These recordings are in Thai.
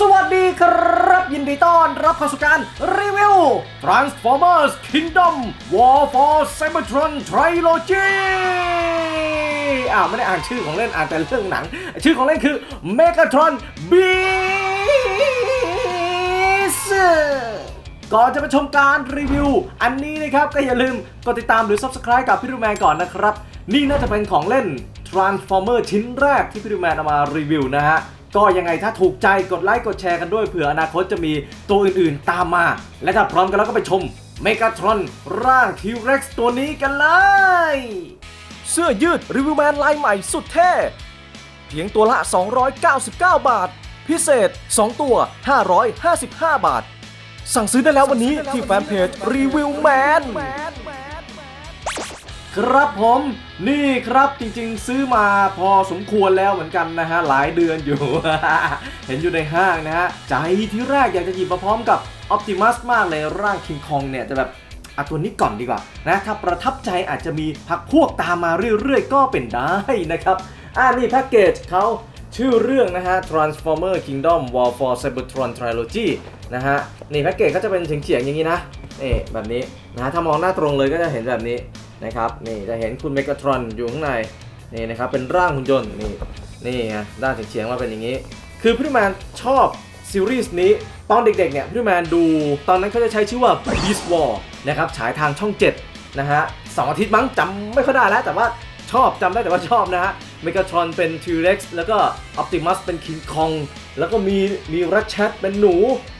สวัสดีครับ ยินดีต้อนรับเข้าสู่การรีวิว Transformers Kingdom War for Cybertron Trilogy อ้าวไม่ได้อ่านชื่อของเล่นอ่านแต่เรื่องหนัง ชื่อของเล่นคือ Megatron Beast ก่อนจะไปชมการรีวิว อันนี้นะครับก็อย่าลืมกดติดตามหรือ Subscribe กับพี่ดูแมนก่อนนะครับ นี่น่าจะเป็นของเล่น Transformer ชิ้นแรกที่พี่ดูแมนเอามารีวิวนะฮะ ก็ยังไงถ้าถูกใจกดไลค์กดแชร์กันด้วยเผื่ออนาคตจะมีตัวอื่นๆตามมา และถ้าพร้อมกันแล้วก็ไปชม Megatron ร่าง T-Rex ตัวนี้กันเลย เสื้อยืดรีวิวแมนลายใหม่สุดเท่ เพียงตัวละ 299 บาท พิเศษ 2 ตัว 555 บาท สั่งซื้อได้แล้ววันนี้ที่แฟนเพจรีวิวแมน ครับผมนี่ครับจริงๆ ซื้อมาพอสมควรแล้วเหมือนกันนะฮะหลายเดือนอยู่ เห็นอยู่ในห้างนะฮะใจที่แรกอยากจะหยิบมาพร้อมกับ Optimus มากเลยร่างคิงคองเนี่ยจะแบบเอาตัวนี้ก่อนดีกว่านะถ้าประทับใจอาจจะมีพักพวกตามมาเรื่อยๆ ก็เป็นได้นะครับอ่านี่แพ็กเกจเขาชื่อเรื่องนะฮะ Transformer Kingdom War for Cybertron Trilogy นะฮะนี่แพ็กเกจเขาจะเป็นเฉียงๆอย่างนี้นะนี่แบบนี้นะฮะถ้ามองหน้าตรงเลยก็จะเห็นแบบนี้ นะครับนี่จะเห็นคุณเมกาทรอนอยู่ข้างในนี่นะครับเป็นร่างหุ่นยนต์นี่นี่ไงด้านเฉียงๆมาเป็นอย่างนี้ คือพี่แมนชอบซีรีส์นี้ตอนเด็กๆเนี่ยพี่แมนดูตอนนั้นเขาจะใช้ชื่อว่า Beast War นะครับฉายทางช่อง 7 นะฮะสองอาทิตย์มั้งจำไม่ค่อยได้แล้ว แต่ว่าชอบจำได้แต่ว่าชอบนะฮะ เมก a ทรอนเป็น T-Rex แล้วก็ Optimus เป็น King Kong แล้วก็มีมีรัชแชทเป็นหนู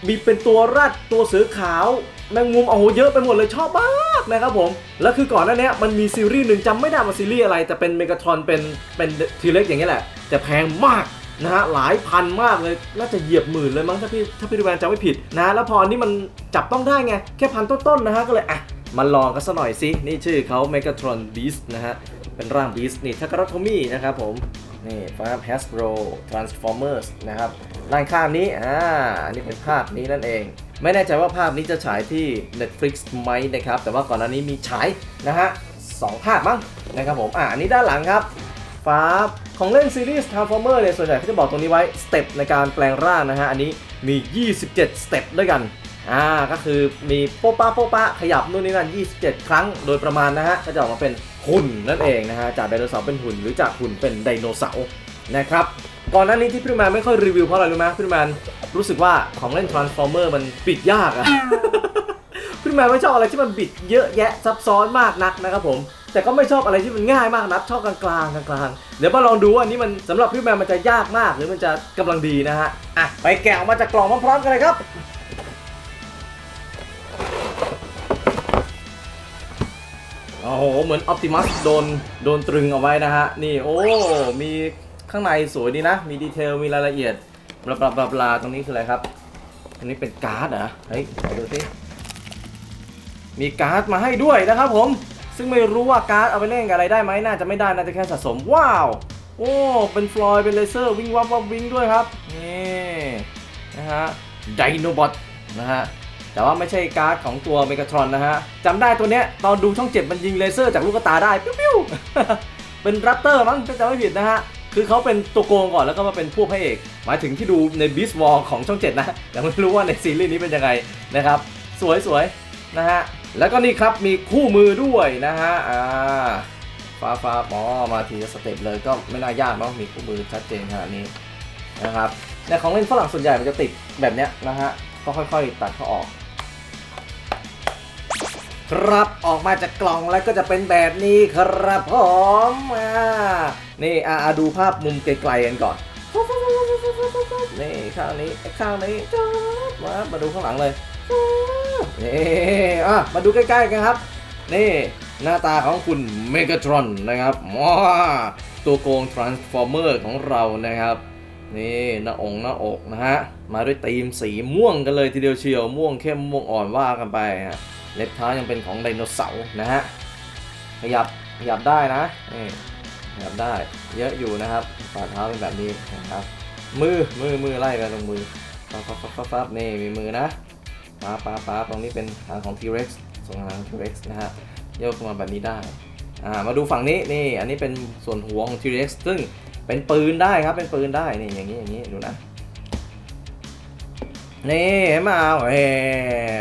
มีเป็นตัวรัดตัวเสือขาว แมงมุมโอ้โหเยอะไปหมดเลยชอบมากนะครับผม แล้วคือก่อนหน้านี้มันมีซีรีส์หนึ่งจำไม่ได้ว่าซีรีส์อะไร แต่เป็นเมก a ทรอนเป็นเป็นทีเล็กซ์อย่างนี้แหละ แต่แพงมากนะฮะหลายพันมากเลย น่าจะเหยียบหมื่นเลยมั้งถ้าพี่ถ้าพี่ดูแวนจำไม่ผิดนะแล้วพออันนี้มันจับต้องได้ไง แค่พันต้นๆนะฮะก็เลยอะมาลองกันสักหน่อยสิ นี่ชื่อเขา Megatron Beast นะฮะ เป็นร่าง Beast นี่ทากา a โทมินะครับผมนี่ฟ้า Hasbro Transformers นะครับด้านข้างนี้อ่าอันนี้เป็นภาพนี้นั่นเอง ไม่แน่ใจว่าภาพนี้จะฉายที่ Netflix ไหมนะครับ แต่ว่าก่อนหน้านี้มีฉายนะฮะสองภาพมั้งนะครับผมอ่าอันนี้ด้านหลังครับฟ้าของเล่นซีรีส์ Transformer เนี่ยส่วนใหญ่เขาจะบอกตรงนี้ไว้สเต็ปในการแปลงร่างนะฮะอันนี้มี 27สเต็ปด้วยกัน อ่าก็คือมีโป๊ะป้าโป๊ะป้าขยับนู่นนี่นั่น 27 ครั้งโดยประมาณนะฮะก็จะออกมาเป็นหุ่นนั่นเองนะฮะจากไดโนเสาร์เป็นหุ่นหรือจากหุ่นเป็นไดโนเสาร์นะครับก่อนหน้านี้ที่พี่แมนไม่ค่อยรีวิวเพราะอะไรรู้ไหมพี่แมนรู้สึกว่าของเล่น Transformer มันปิดยากอะพี่แมนไม่ชอบอะไรที่มันบิดเยอะแยะซับซ้อนมากนักนะครับผมแต่ก็ไม่ชอบอะไรที่มันง่ายมากนักชอบกลางกลางกลางเดี๋ยวมาลองดูว่าอันนี้มันสำหรับพี่แมนมันจะยากมากหรือมันจะกำลังดีนะฮะอะไปแกะออกมาจากกล่องพร้อมๆกันเลยครับ โอ้โห เหมือนออ t ติมัสโดนโดนตรึงเอาไว้นะฮะ นี่โอ้ มีข้างในสวยดีนะ มีดีเทล มีรายละเอียดบลาบลาบลาบลาตรงนี้คืออะไรครับอันนี้เป็นการ์ดเหรอ เฮ้ยขอดูสิมีการ์ดมาให้ด้วยนะครับผม ซึ่งไม่รู้ว่าการ์ดเอาไปเล่นกับอะไรได้ไหมน่าจะไม่ได้น่าจะแค่สะสม ว้าว โอ้ เป็นฟลอยด์เป็นเลเซอร์วิ่งวับวับวิ่งด้วยครับ นี่นะฮะไดโนบอทนะฮะ แต่ว่าไม่ใช่การ์ดของตัวเมก a ทรอนนะฮะจำได้ตัวเนี้ยตอนดูช่องเจ็ดมันยิงเลเซอร์จากลูกตาได้ปิ้วปิ้วเป็นแรปเตอร์มั้งถ้าจำไม่ผิดนะฮะคือเขาเป็นตัวโกงก่อนแล้วก็มาเป็นพวกพระเอก หมายถึงที่ดูในบีสวอลของช่องเจ็ดนะแต่ไม่รู้ว่าในซีรีส์นี้เป็นยังไงนะครับสวยสวยๆนะฮะแล้วก็นี่ครับมีคู่มือด้วยนะฮะอ่าฟ้าฟ้าหมอมาทีสเต็ปเลยก็ไม่น่ายากเนาะมีคู่มือชัดเจนขนาดนี้นะครับในของเล่นฝรั่งส่วนใหญ่มันจะติดแบบเนี้ยนะฮะก็ค่อยๆตัดเขาออก ครับออกมาจากกล่องแล้วก็จะเป็นแบบนี้ครับผมอ่านี่อ่าดูภาพมุมไกลๆกันก่อนนี่ข้างนี้ข้างนี้มามาดูข้างหลังเลยนี่อะมาดูใกล้ๆกันครับ นี่หน้าตาของคุณเมก a ทรอนนะครับว้าตัวโกงทรานส์ฟอร์เมอร์ของเรานะครับ นี่หน้าองหน้าอกนะฮะ มาด้วยธีมสีม่วงกันเลยทีเดียวเชียวม่วงเข้มม่วงอ่อนว่ากันไปฮะ เล็บเท้ายังเป็นของไดโนเสาร์นะฮะขยับขยับได้นะนี่ขยับได้เยอะอยู่นะครับฝ่าเท้าเป็นแบบนี้นะครับ มือมือมือไล่กันตรงมือปั๊บปั๊บปั๊บปั๊บนี่มีมือนะปั๊บปั๊บปั๊บตรงนี้เป็นหางของ T-Rex ส่วนหางของ T-Rex นะฮะโยกมาแบบนี้ได้อ่ามาดูฝั่งนี้นี่อันนี้เป็นส่วนหัวของ T-Rex ซึ่งเป็นปืนได้ครับเป็นปืนได้นี่อย่างนี้อย่างนี้ดูนะ นี่เห็นมาเอเฮ้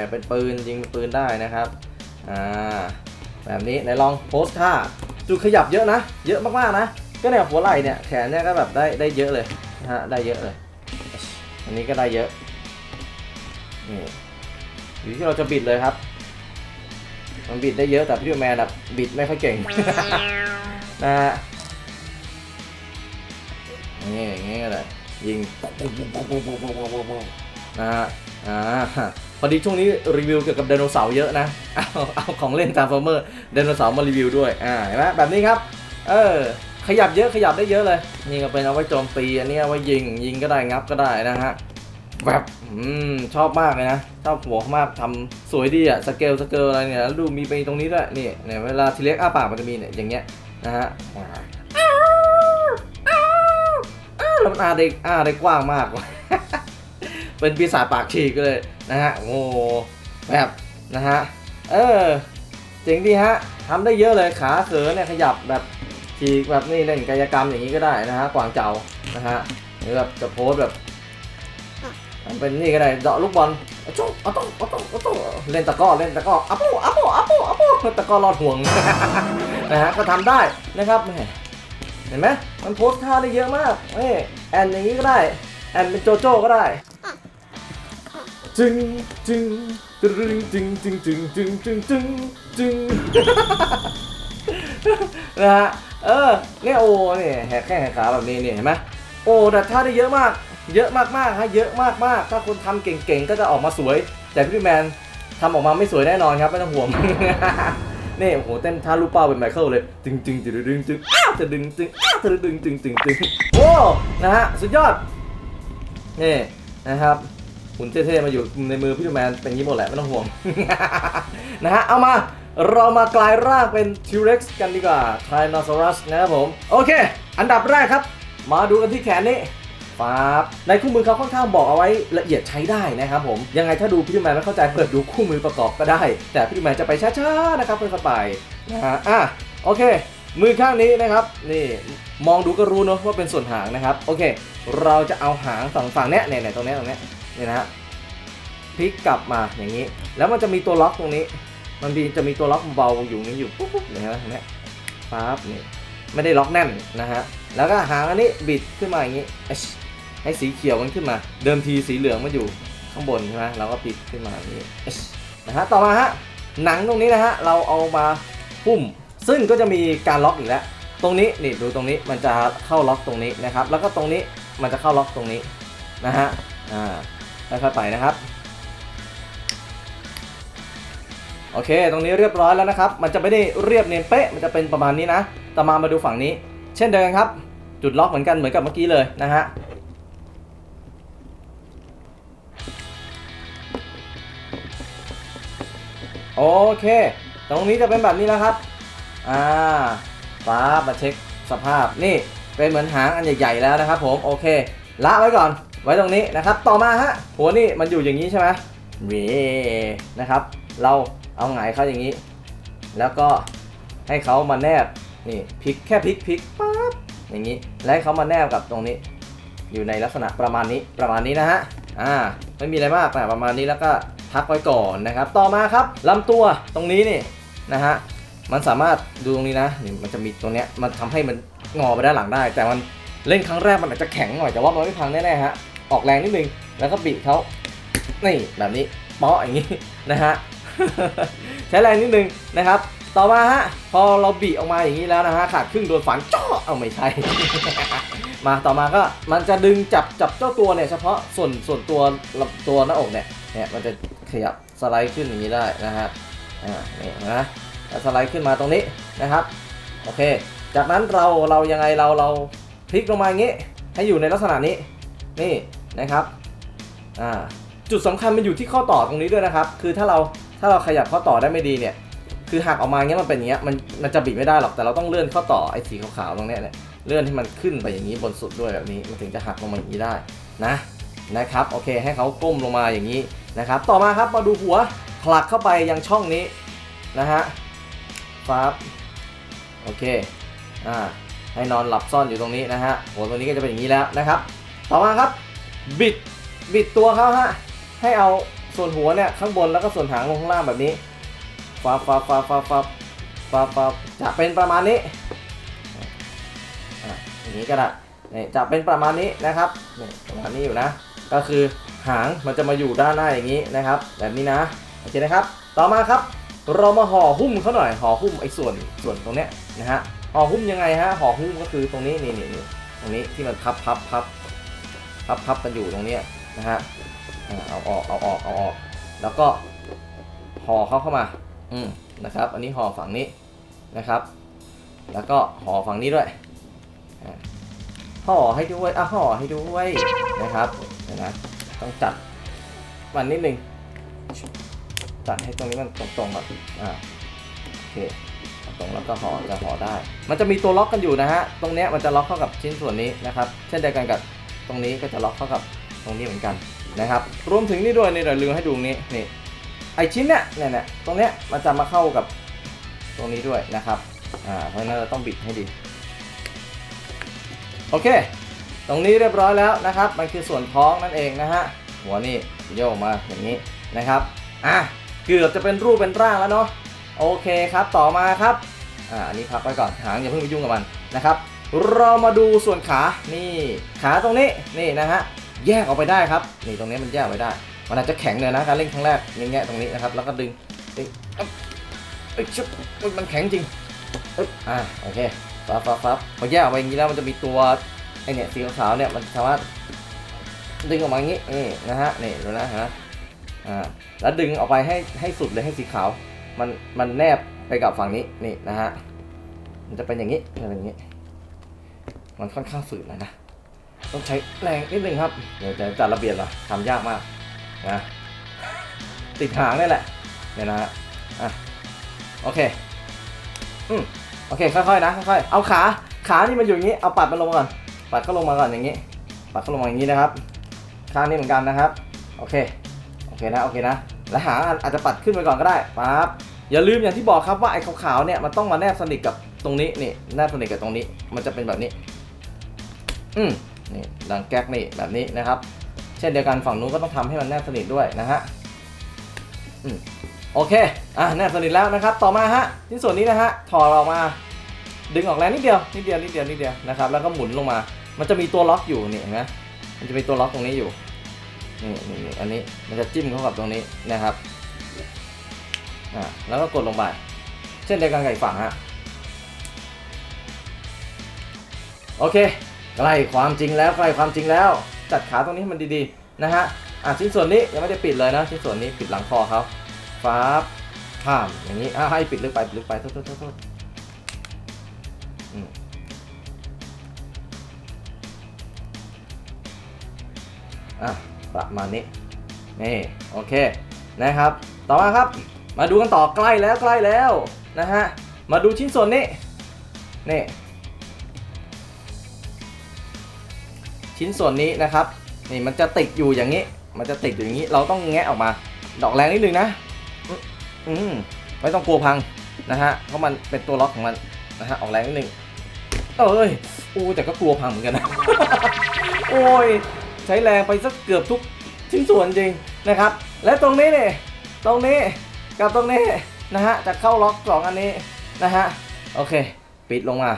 เป็นปืนยิงปืนได้นะครับอ่าแบบนี้ไหนลองโพสท่าจุดขยับเยอะนะ เยอะมากๆนะ ก็เนี่ยหัวไหล่เนี่ยแขนเนี่ยก็แบบได้ได้เยอะเลยนะฮะได้เยอะเลย อันนี้ก็ได้เยอะนี่อยู่ที่เราจะบิดเลยครับ มันบิดได้เยอะแต่พี่แมนอะบิดไม่ค่อยเก่งนะฮะนี่อย่างงี้ก็ได้ยิง นะฮะอ่าพอดีช่วงนี้รีวิวเกี่ยวกับไดโนเสาร์เยอะนะเอาเอาของเล่นตามฟอร์เมอร์ไดโนเสาร์มารีวิวด้วยอ่าเห็นไหมแบบนี้ครับเออขยับเยอะขยับได้เยอะเลยนี่ก็เป็นเอาไว้โจมตีอันนี้เอาไว้ยิงยิงก็ได้งับก็ได้นะฮะแบบอืมชอบมากเลยนะชอบหัวมากทำสวยดีอะสเกลสเกลอะไรเนี่ยแล้วดูมีไปตรงนี้ด้วยนี่เนี่ยเวลาทีเล็กอ้าปากมันจะมีเนี่ยอย่างเงี้ยนะฮะแล้วมันอาได้อาได้กว้างมากเป็นปีศาจปากฉีกเลยนะฮะ โอ้แบบนะฮะ เออเจ๋งดีฮะทำได้เยอะเลยขาเขือเนี่ยขยับแบบฉีกแบบนี่เล่นกายกรรมอย่างนี้ก็ได้นะฮะกวางเจ้านะฮะหรือแบบจะโพสแบบเป็นนี่ก็ได้เดาะลูกบอลอาโจ๊ะเอาโต้เอาโต้เอาโต้เล่นตะก้อเล่นตะก้ออัปโปอัปโปอัปโปอัปโปตะก้อรอดห่วงนะฮะก็ทำได้นะครับแหมเห็นไหมมันโพสท่าได้เยอะมากเอ้แอนอย่างนี้ก็ได้แอนเป็นโจโจ้ก็ได้ จึงจึงจึงจึงจึงจึงจึงจึงจึงจึงนะฮะเออเนี่ยโอ้เนี่ยแหกแข้งแหกขาแบบนี้เนี่ยเห็นไหมโอ้แต่ท่าได้เยอะมาก เยอะมากๆฮะเยอะมากๆถ้าคนทำเก่งๆก็จะออกมาสวย แต่พี่แมนทำออกมาไม่สวยแน่นอนครับไม่ต้องห่วงนี่โอ้โหเต้นท่าลูกเป้าเป็นไมเคิลเลยจึงจึงจึงดึงจึงอ้าวจะดึงจึงอ้าวจะดึงจึงจึงจึงโอ้นะฮะสุดยอดนี่นะครับ หุ่นเท่ๆมาอยู่ในมือพี่แมนเป็นอยางนี้หมดแหละไม่ต้องห่วง นะฮะเอามาเรามากลายร่างเป็น T-Rex กันดีกว่า Tyrannosaurus นะครับผม โอเค อันดับแรกครับ มาดูกันที่แขนนี้ปั๊บในคู่มือเขาค่อนข้างบอกเอาไว้ละเอียดใช้ได้นะครับผม ยังไงถ้าดูพี่แมนไม่เข้าใจเปิดดูคู่มือประกอบก็ได้ แต่พี่แมนจะไปช้าๆนะครับค่อยๆไปนะฮะอะโอเค มือข้างนี้นะครับนี่มองดูก็รู้เนอะว่าเป็นส่วนหางนะครับโอเค เราจะเอาหางฝั่งฝั่งเนี้เนี่ยเนี่ยตรงเนี้ยตรงเนี้ย เนี่ยนะฮะพลิกกลับมาอย่างนี้ แล้วมันจะมีตัวล็อกตรงนี้ มันมีจะมีตัวล็อกเบาอยู่นี้อยู่ปุ๊บเนี่ยนะเนี้ยปั๊บนี่ไม่ได้ล็อกแน่นนะฮะแล้วก็หางอันนี้บิดขึ้นมาอย่างนี้ให้สีเขียวมันขึ้นมา เดิมทีสีเหลืองมันอยู่ข้างบนใช่ไหมเราก็ปิดขึ้นมาอย่างนี้นะฮะต่อมาฮะหนังตรงนี้นะฮะเราเอามาพุ่ม ซึ่งก็จะมีการล็อกอีกแล้วตรงนี้นี่ดูตรงนี้มันจะเข้าล็อกตรงนี้นะครับ แล้วก็ตรงนี้มันจะเข้าล็อกตรงนี้นะฮะอ่า ค่อยๆไปนะครับ โอเค ตรงนี้เรียบร้อยแล้วนะครับ มันจะไม่ได้เรียบเนียนเป๊ะ มันจะเป็นประมาณนี้นะ ต่อมามาดูฝั่งนี้ เช่นเดิมครับ จุดล็อกเหมือนกันเหมือนกับเมื่อกี้เลยนะฮะโอเค ตรงนี้จะเป็นแบบนี้นะครับ อ่าฟ้ามาเช็คสภาพ นี่ เป็นเหมือนหางอันใหญ่ๆแล้วนะครับผม โอเค ละไว้ก่อน ไว้ตรงนี้นะครับ ต่อมาฮะ หัวนี่มันอยู่อย่างนี้ใช่ไหมเวนะครับ เราเอาหงเขาอย่างนี้ แล้วก็ให้เขามาแนบ นี่พลิกแค่พลิกพลิกปั๊บ อย่างนี้ และให้เขามาแนบกับตรงนี้ อยู่ในลักษณะประมาณนี้ ประมาณนี้นะฮะ อ่า ไม่มีอะไรมากแต่ประมาณนี้แล้วก็พักไว้ก่อนนะครับ ต่อมาครับลำตัวตรงนี้นี่นะฮะ มันสามารถดูตรงนี้นะนี่มันจะมีตรงเนี้ย มันทำให้มันงอไปด้านหลังได้ แต่มัน เล่นครั้งแรกมันอาจจะแข็งหน่อยแต่ว่ามันไม่พังแน่ๆฮะออกแรงนิดนึงแล้วก็บิดเขานี่แบบนี้เปาะอย่างนี้นะฮะใช้แรงนิดนึงนะครับ ต่อมาฮะพอเราบีออกมาอย่างนี้แล้วนะฮะขาดครึ่งโดนฝันจ้อเอาไม่ใช่มาต่อมาก็มันจะดึงจับจับเจ้าตัวเนี่ยเฉพาะส่วนส่วนตัวลำตัวหน้าอกเนี่ยเนี่ยมันจะขยับสไลด์ขึ้นอย่างนี้ได้นะฮะอ่านี่นะสไลด์ขึ้นมาตรงนี้นะครับโอเค จากนั้นเราเรายังไงเราเรา ลิกลงมาอย่างนี้ ให้อยู่ในลักษณะนี้ นี่นะครับ อ่า จุดสำคัญมันอยู่ที่ข้อต่อตรงนี้ด้วยนะครับ คือถ้าเรา ถ้าเราขยับข้อต่อได้ไม่ดีเนี่ย คือหักออกมางเงี้ยมันเป็นอย่างเงี้ย มัน มันจะบิดไม่ได้หรอก แต่เราต้องเลื่อนข้อต่อไอ้สีขาวๆตรงเนี้ยเนี่ย เลื่อนให้มันขึ้นไปอย่างนี้บนสุดด้วยแบบนี้ มันถึงจะหักลงมาอย่างนี้ได้นะ นะครับ โอเค ให้เขาก้มลงมาอย่างนี้นะครับ ต่อมาครับ มาดูหัวผลักเข้าไปยังช่องนี้นะฮะฟับโอเค อ่า ให้นอนหลับซ่อนอยู่ตรงนี้นะฮะหัวตรงนี้ก็จะเป็นอย่างนี้แล้วนะครับ ต่อมาครับ บิดบิดตัวเขาฮะให้เอาส่วนหัวเนี่ยข้างบนแล้วก็ส่วนหางลงข้างล่างแบบนี้ฟับฟับฟับฟับฟับฟับฟับจะเป็นประมาณนี้อะอย่างนี้ก็ได้นี่จะเป็นประมาณนี้นะครับนี่ประมาณนี้อยู่นะ ก็คือหางมันจะมาอยู่ด้านหน้าอย่างนี้นะครับ แบบนี้นะโอเคนะครับ ต่อมาครับ เรามาห่อหุ้มเขาหน่อยห่อหุ้มไอ้ส่วนส่วนตรงเนี้ยนะฮะ ห่อหุ้มยังไงฮะห่อหุ้มก็คือตรงนี้นี่นี่นี่ตรงนี้ที่มันพับพับพับพับพับกันอยู่ตรงเนี้ยนะฮะเอาออกเอาออกเอาออก แล้วก็ห่อเข้าเข้ามา อืมนะครับ อันนี้ห่อฝั่งนี้นะครับ แล้วก็ห่อฝั่งนี้ด้วยห่อให้ด้วยอะห่อให้ด้วยนะครับเดี๋ยวนะต้องจัดมันนิดนึงจัดให้ตรงนี้มันตรงๆก่อนอ่าโอเค ตรงแล้วก็ห่อจะห่อได้ มันจะมีตัวล็อกกันอยู่นะฮะ ตรงเนี้ยมันจะล็อกเข้ากับชิ้นส่วนนี้นะครับ เช่นเดียวกันกับตรงนี้ก็จะล็อกเข้ากับตรงนี้เหมือนกันนะครับ รวมถึงนี่ด้วยนี่เดี๋ยวลืมให้ดูนี้นี่ไอชิ้นเนี้ยเนี่ยเนี่ยตรงเนี้ยมันจะมาเข้ากับตรงนี้ด้วยนะครับ อ่า เพราะฉะนั้นเราต้องบิดให้ดี โอเค ตรงนี้เรียบร้อยแล้วนะครับ มันคือส่วนท้องนั่นเองนะฮะ หัวนี่โยกมาอย่างนี้นะครับ อะ เกือบจะเป็นรูปเป็นร่างแล้วเนาะ โอเคครับต่อมาครับอ่าอันนี้พักไว้ก่อนหางอย่าเพิ่งไปยุ่งกับมันนะครับ เรามาดูส่วนขานี่ขาตรงนี้นี่นะฮะแยกออกไปได้ครับนี่ตรงนี้มันแยกออกไปได้ มันอาจจะแข็งเลยนะการเล่นครั้งแรกอย่างเงี้ยตรงนี้นะครับแล้วก็ดึงดึงอ๊บเอ้ยชุบมันแข็งจริงเอ้ยอ่าโอเคฟับฟับฟับพอแยกออกไปอย่างนี้แล้วมันจะมีตัวไอเนี่ยสีขาวเนี่ยมันสามารถดึงออกมาอย่างนี้นี่นะฮะนี่ดูนะเห็นไหมอ่าแล้วดึงออกไปให้ให้สุดเลยให้สีขาว มันมันแนบไปกับฝั่งนี้นี่นะฮะมันจะเป็นอย่างนี้จะเป็นอย่างนี้ มันค่อนข้างฝืดเลยนะต้องใช้แรงนิดนึงครับเดี๋ยวจะจัดระเบียบเหรอทำยากมากนะติดหางนี่แหละเนี่ยนะฮะอะโอเคอืมโอเคค่อยๆนะค่อยๆเอาขาขานี่มันอยู่อย่างนี้เอาปัดมันลงมาก่อนปัดก็ลงมาก่อนอย่างนี้ ปัดก็ลงมาอย่างนี้นะครับข้างนี้เหมือนกันนะครับ โอเคโอเคนะโอเคนะ แล้วหาอาจจะปัดขึ้นไปก่อนก็ได้ปั๊บอย่าลืมอย่างที่บอกครับว่าไอ้ขาวๆเนี่ยมันต้องมาแนบสนิทกับตรงนี้นี่แนบสนิทกับตรงนี้ มันจะเป็นแบบนี้ อืมนี่ดังแก๊กนี่แบบนี้นะครับ เช่นเดียวกันฝั่งนู้นก็ต้องทำให้มันแนบสนิทด้วยนะฮะอืมโอเคอะแนบสนิทแล้วนะครับ ต่อมาฮะชิ้นส่วนนี้นะฮะถอดออกมา ดึงออกแรงนิดเดียวนิดเดียวนิดเดียวนิดเดียวนะครับแล้วก็หมุนลงมา มันจะมีตัวล็อกอยู่นี่เห็นไหมมันจะมีตัวล็อกตรงนี้อยู่ นี่นี่นี่อันนี้มันจะจิ้มเข้ากับตรงนี้นะครับอ่าแล้วก็กดลงไปเช่นเดียวกันกับอีกฝั่งฮะโอเคใกล้ความจริงแล้วใกล้ความจริงแล้ว จัดขาตรงนี้ให้มันดีๆนะฮะอะชิ้นส่วนนี้ยังไม่ได้ปิดเลยนะชิ้นส่วนนี้ปิดหลังคอเขาฟ้าบข้ามอย่างนี้อะให้ปิดลึกไปปิดลึกไปโทษโทษโทษโทษอะ ประมาณนี้นี่โอเคนะครับ ต่อมาครับ มาดูกันต่อใกล้แล้วใกล้แล้วนะฮะมาดูชิ้นส่วนนี้นี่ชิ้นส่วนนี้นะครับนี่มันจะติดอยู่อย่างนี้ มันจะติดอยู่อย่างนี้ เราต้องแงะออกมา ดอกแรงนิดนึงนะอืมไม่ต้องกลัวพังนะฮะเพราะมันเป็นตัวล็อกของมันนะฮะออกแรงนิดนึงเอ้ยอู้แต่ก็กลัวพังเหมือนกันนะโอ้ย ใช้แรงไปสักเกือบทุกชิ้นส่วนจริงนะครับ และตรงนี้เนี่ยตรงนี้กับตรงนี้นะฮะจะเข้าล็อกสองอันนี้นะฮะโอเค ปิดลงมา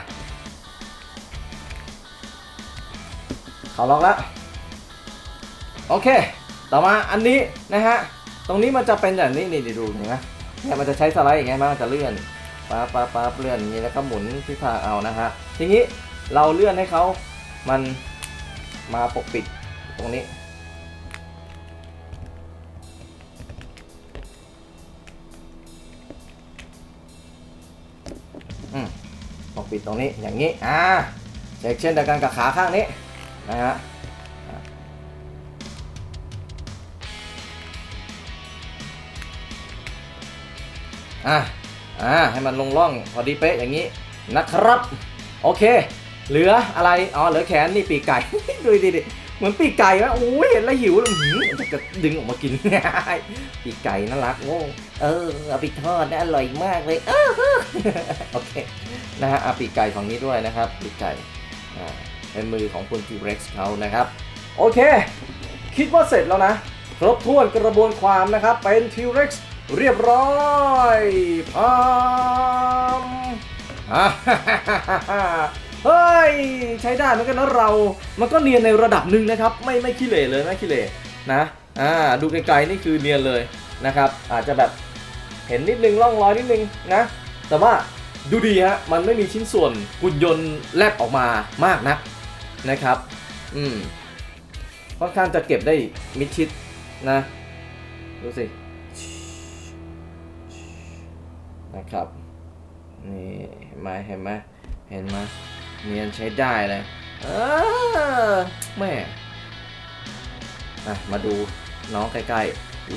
เขาล็อกแล้วโอเค ต่อมาอันนี้นะฮะตรงนี้มันจะเป็นแบบนี้นี่ดูเห็นไหมเนี่ยมันจะใช้สไลด์อย่างเงี้ยมันจะเลื่อนป๊าป๊าป๊าเลื่อนอย่างนี้แล้วก็หมุนทิศทางเอานะฮะทีนี้เราเลื่อนให้เขามันมาปกปิด ตรงนี้ อืมปกปิดตรงนี้อย่างนี้ อ่าเช็คเช่นเดียวกันกับขาข้างนี้นะฮะอะอ่าให้มันลงร่องพอดีเป๊ะอย่างนี้นะครับ โอเค เหลืออะไร อ๋อ เหลือแขนนี่ปีกไก่ ดูดิดิ เหมือนปีกไก่ไหมโอ้ยเห็นแล้วหิวเลยอื้อหือจะดึงออกมากินปีกไก่น่ารักโอ้เออเอาไปทอดนะอร่อยมากเลยเออโอเคนะฮะเอาปีกไก่ฝั่งนี้ด้วยนะครับปีกไก่อ่าเป็นมือของคุณทีเร็กซ์เขานะครับ โอเค คิดว่าเสร็จแล้วนะ ครบถ้วนกระบวนความนะครับ เป็น T-Rex เรียบร้อยพร้อมอ่า เฮ้ย ใช้ได้เหมือนกันนะเรา มันก็เนียนในระดับหนึ่งนะครับ ไม่ไม่ขี้เหร่เลยไม่ขี้เหร่นะอ่าดูไกลๆนี่คือเนียนเลยนะครับ อาจจะแบบเห็นนิดนึงร่องรอยนิดนึงนะ แต่ว่าดูดีฮะมันไม่มีชิ้นส่วนหุ่นยนต์แลบออกมามากนักนะครับ อืมค่อนข้างจะเก็บได้มิดชิดนะดูสินะครับนี่เห็นไหมเห็นไหมเห็นไหม เนียนใช้ได้เลยเออแม่อะมาดูน้องใกล้ๆ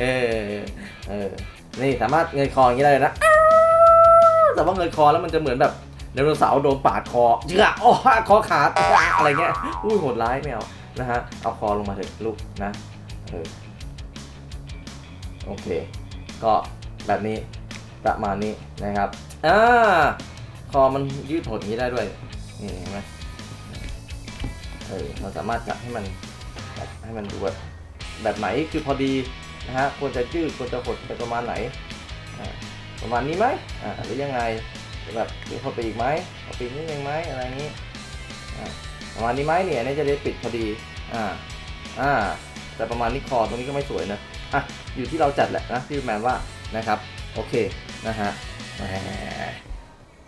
เออเออนี่สามารถเงยคออย่างนี้ได้เลยนะแต่ว่าเงยคอแล้วมันจะเหมือนแบบไดโนเสาร์โดนปาดคอเจือโอ้คอขาดอะไรเงี้ยอุ้ยโหดร้ายไม่เอานะฮะเอาคอลงมาเถอะลูกนะเออโอเค ก็แบบนี้ ประมาณนี้นะครับอ่าคอมันยืดหดอย่างนี้ได้ด้วยนี่เห็นไหมเออเราสามารถจัดให้มันให้มันดูแบบแบบไหนคือพอดีนะฮะควรจะยืดควรจะหดไปประมาณไหนอ่าประมาณนี้ไหมอ่าหรือยังไงแบบหรือพอไปอีกไหมพอไปอีกนิดนึงไหมอะไรอย่างนี้อ่าประมาณนี้ไหมเนี่ยนนี้จะได้ปิดพอดีอ่าอ่าแต่ประมาณนี้คอตรงนี้ก็ไม่สวยนะอะอยู่ที่เราจัดแหละนะที่แมนว่านะครับ โอเคนะฮะ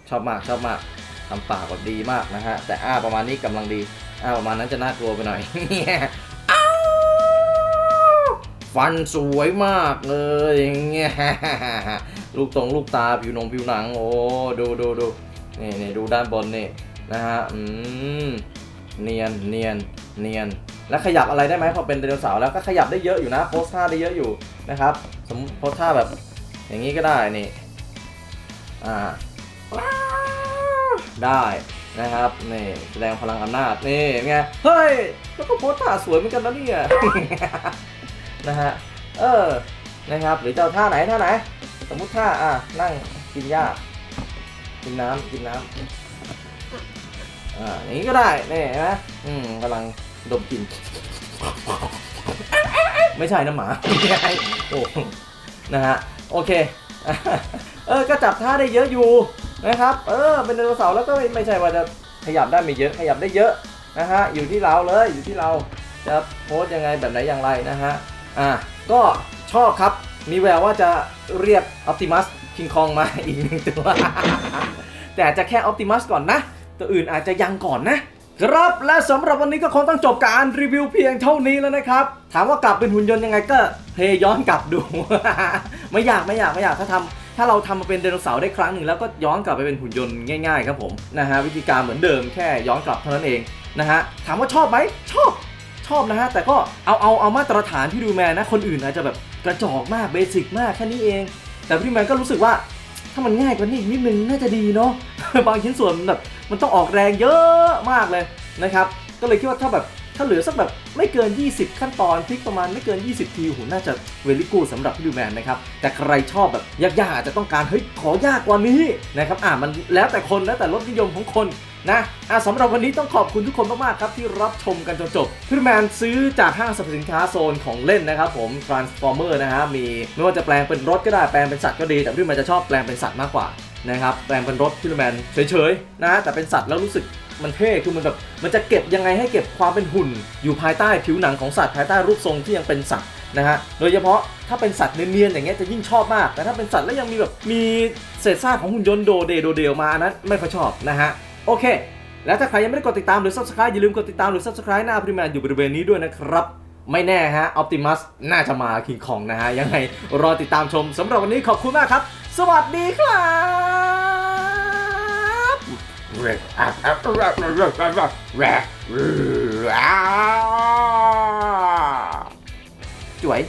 ชอบมากชอบมากทำปากแบบดีมากนะฮะ แต่อ้าประมาณนี้กำลังดี อ้าประมาณนั้นจะน่ากลัวไปหน่อยฟันสวยมากเลยอย่างเงี้ยลูกตรงลูกตาผิวหนงผิวหนัง โอ้ดูดูดูนี่นี่ดูด้านบนนี่นะฮะอืมเนียนเนียนเนียนแล้วขยับอะไรได้ไหมพอเป็นไดโนเสาร์แล้วก็ขยับได้เยอะอยู่นะโพสท่าได้เยอะอยู่นะครับสมมติโพสท่าแบบ อย่างนี้ก็ได้นี่อ่าได้นะครับนี่แสดงพลังอำนาจนี่ไงเฮ้ยแล้วก็โพสท่าสวยเหมือนกันนะเนี่ยนะฮะเออนะครับหรือจะเอาท่าไหนท่าไหน สมมุติท่าอะนั่งกินหญ้ากินน้ำกินน้ำอ่าอย่างนี้ก็ได้นี่นไหมอืมกำลังดมกลิ่นไม่ใช่นะหมาโอ้นะฮะ โอเค เออ ก็จับท่าได้เยอะอยู่นะครับ เออ เป็นไดโนเสาร์แล้วก็ไม่ไม่ใช่ว่าจะขยับได้ไม่เยอะ ขยับได้เยอะนะฮะ อยู่ที่เราเลย อยู่ที่เราจะโพสยังไงแบบไหนอย่างไรนะฮะ อะ ก็ชอบครับ มีแววว่าจะเรียก Optimus King Kong มาอีกหนึ่งตัว แต่จะแค่ Optimus ก่อนนะ ตัวอื่นอาจจะยังก่อนนะครับ และสำหรับวันนี้ก็คงต้องจบการรีวิวเพียงเท่านี้แล้วนะครับ ถามว่ากลับเป็นหุ่นยนต์ยังไงก็ เพย์ย้อนกลับดู ไม่อยากไม่อยากไม่อยากถ้าทำถ้าเราทำมาเป็นไดโนเสาร์ได้ครั้งหนึ่งแล้วก็ย้อนกลับไปเป็นหุ่นยนต์ง่ายๆครับผมนะฮะวิธีการเหมือนเดิมแค่ย้อนกลับเท่านั้นเองนะฮะถามว่าชอบไหมชอบชอบนะฮะแต่ก็เอาเอาเอามาตรฐานที่ดูแมนนะคนอื่นอาจจะแบบกระจอกมากเบสิกมากแค่นี้เอง แต่พี่แมนก็รู้สึกว่าถ้ามันง่ายกว่านี้นิดนึงน่าจะดีเนาะบางชิ้นส่วนแบบมันต้องออกแรงเยอะมากเลยนะครับ ก็เลยคิดว่าถ้าแบบ ถ้าเหลือสักแบบไม่เกิน 20 ขั้นตอนพลิกประมาณไม่เกิน 20 ทีโหน่าจะเวลิกูสำหรับพี่ดูแมนนะครับ แต่ใครชอบแบบยากๆอาจจะต้องการเฮ้ยขอยากกว่านี้นะครับอ่ามันแล้วแต่คนแล้วแต่รสนิยมของคนนะอะสำหรับวันนี้ต้องขอบคุณทุกคนมากๆครับที่รับชมกันจนจบพี่ดูแมนซื้อจากห้างสรรพสินค้าโซนของเล่นนะครับผม Transformer นะฮะมีไม่ว่าจะแปลงเป็นรถก็ได้แปลงเป็นสัตว์ก็ดี แต่พี่ดูแมนจะชอบแปลงเป็นสัตว์มากกว่านะครับแปลงเป็นรถพิลแมนเฉยๆนะแต่เป็นสัตว์แล้วรู้สึก มันเท่คือมันแบบมันจะเก็บยังไงให้เก็บความเป็นหุ่น อยู่ภายใต้ผิวหนังของสัตว์ภายใต้รูปทรงที่ยังเป็นสัตว์นะฮะโดยเฉพาะถ้าเป็นสัตว์เนียนๆอย่างเงี้ยจะยิ่งชอบมาก แต่ถ้าเป็นสัตว์แล้วยังมีแบบมีเศษซากของหุ่นยนต์โดเดโดเดอมาอันนั้นไม่ค่อยชอบนะฮะโอเค แล้วถ้าใครยังไม่ได้กดติดตามหรือ subscribe อย่าลืมกดติดตามหรือ subscribe หน้าพรีแมนอยู่บริเวณนี้ด้วยนะครับไม่แน่ฮะ Optimus น่าจะมาคิงคองนะฮะยังไงรอติดตามชมสำหรับวันนี้ขอบคุณมากครับ สวัสดีครับ จ่วย